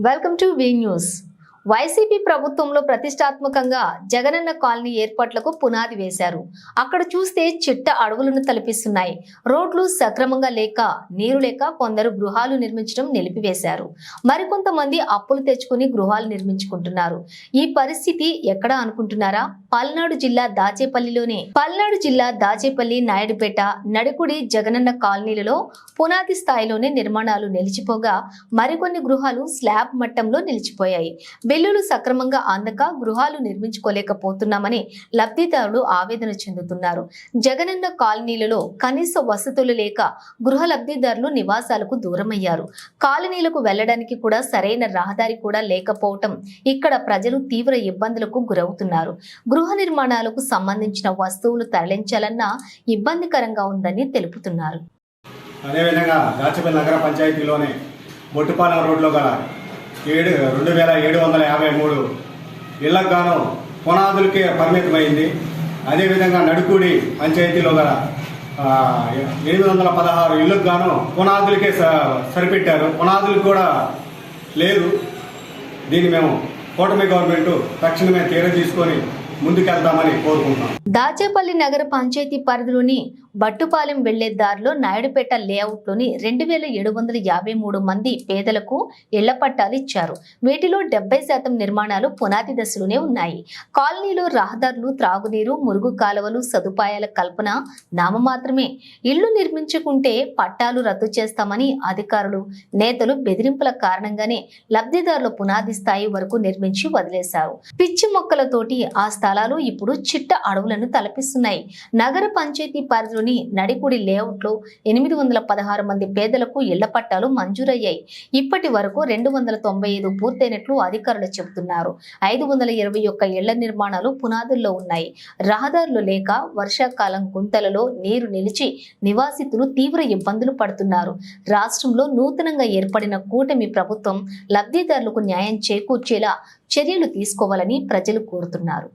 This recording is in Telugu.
Welcome to V news YCP ప్రభుత్వంలో ప్రతిష్టాత్మకంగా జగనన్న కాలనీ ఏర్పాట్లకు పునాది వేశారు. అక్కడ చూస్తే చిట్ట అడవులను తలపిస్తున్నాయి. రోడ్లు సక్రమంగా లేక నీరు లేక కొందరు గృహాలు నిర్మించడం నిలిపివేశారు. మరికొంతమంది అప్పులు తెచ్చుకుని గృహాలు నిర్మించుకుంటున్నారు. ఈ పరిస్థితి ఎక్కడ అనుకుంటున్నారా? పల్నాడు జిల్లా దాచేపల్లిలోనే పల్నాడు జిల్లా దాచేపల్లి నాయుడుపేట నడుకుడి జగనన్న కాలనీలలో పునాది స్థాయిలోనే నిర్మాణాలు నిలిచిపోగా మరికొన్ని గృహాలు స్లాబ్ మట్టంలో నిలిచిపోయాయి. బిల్లులు సక్రమంగా అందక గృహాలు నిర్మించుకోలేకపోతున్నామని లబ్ధిదారులు ఆవేదన చెందుతున్నారు. జగనన్న కాలనీలలో కనీస వసతులు లేక గృహ లబ్ధిదారులు నివాసాలకు దూరమయ్యారు. కాలనీలకు వెళ్ళడానికి కూడా సరైన రహదారి కూడా లేకపోవటం ఇక్కడ ప్రజలు తీవ్ర ఇబ్బందులకు గురవుతున్నారు. గృహ నిర్మాణాలకు సంబంధించిన వస్తువులు తరలించాలన్నా ఇబ్బందికరంగా ఉందని తెలుపుతున్నారు. అదేవిధంగా గాచిపల్లి నగర పంచాయతీలోనే బొట్టుపాలెం రోడ్లో గల ఏడు రెండు వేల ఏడు వందల యాభై మూడు ఇళ్ళకు గాను పునాదులకే పరిమితమైంది. అదేవిధంగా నడుకూడి పంచాయతీలో గల ఎనిమిది వందల పదహారు ఇళ్ళకు గాను పునాదులకే స- సరిపెట్టారు. పునాదులకు కూడా లేదు దీన్ని మేము కూటమి గవర్నమెంట్ తక్షణమే తీర తీసుకొని ముందుకెళ్తామని కోరుకుంటున్నాం. దాచేపల్లి నగర పంచాయతీ పరిధిలోని బట్టుపాలెం వెళ్ళే దారిలో నాయుడుపేట లేఅవుట్లోని రెండు వేల ఏడు వందల యాభై మూడు మంది పేదలకు ఇళ్ళ పట్టాలు ఇచ్చారు. వీటిలో డెబ్బై శాతం నిర్మాణాలు పునాది దశలోనే ఉన్నాయి. కాలనీలో రహదారులు త్రాగునీరు మురుగు కాలువలు సదుపాయాల కల్పన నామమాత్రమే ఇళ్ళు నిర్మించుకుంటే పట్టాలు రద్దు చేస్తామని అధికారులు నేతలు బెదిరింపుల కారణంగానే లబ్ధిదారుల పునాది స్థాయి వరకు నిర్మించి వదిలేశారు. పిచ్చి మొక్కలతోటి ఆ స్థలాలు ఇప్పుడు చిట్ట అడవులను తలపిస్తున్నాయి. నగర పంచాయతీ పరిధిలోని నడికుడి లేఅవుట్లో ఎనిమిది వందల పదహారు మంది పేదలకు ఇళ్ళ పట్టాలు మంజూరయ్యాయి. ఇప్పటి వరకు రెండు వందల తొంభై ఐదు పూర్తయినట్లు అధికారులు చెబుతున్నారు. ఐదు వందల ఇరవై ఒక్క ఇళ్ళ నిర్మాణాలు పునాదుల్లో ఉన్నాయి. రహదారులు లేక వర్షాకాలం గుంతలలో నీరు నిలిచి నివాసితులు తీవ్ర ఇబ్బందులు పడుతున్నారు. రాష్ట్రంలో నూతనంగా ఏర్పడిన కూటమి ప్రభుత్వం లబ్ధిదారులకు న్యాయం చేకూర్చేలా చర్యలు తీసుకోవాలని ప్రజలు కోరుతున్నారు.